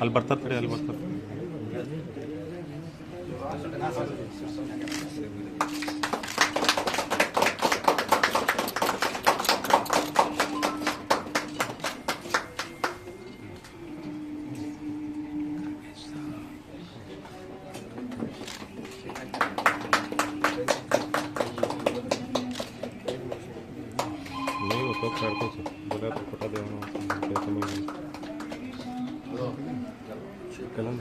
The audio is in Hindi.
ಅಲ್ಲಿ ಬರ್ತಾರೆ ತಡಿ ಅಲ್ಲಿ ಬರ್ತಾರೆ नहीं वो तो कर दो सर बोला तो पटा दे कलम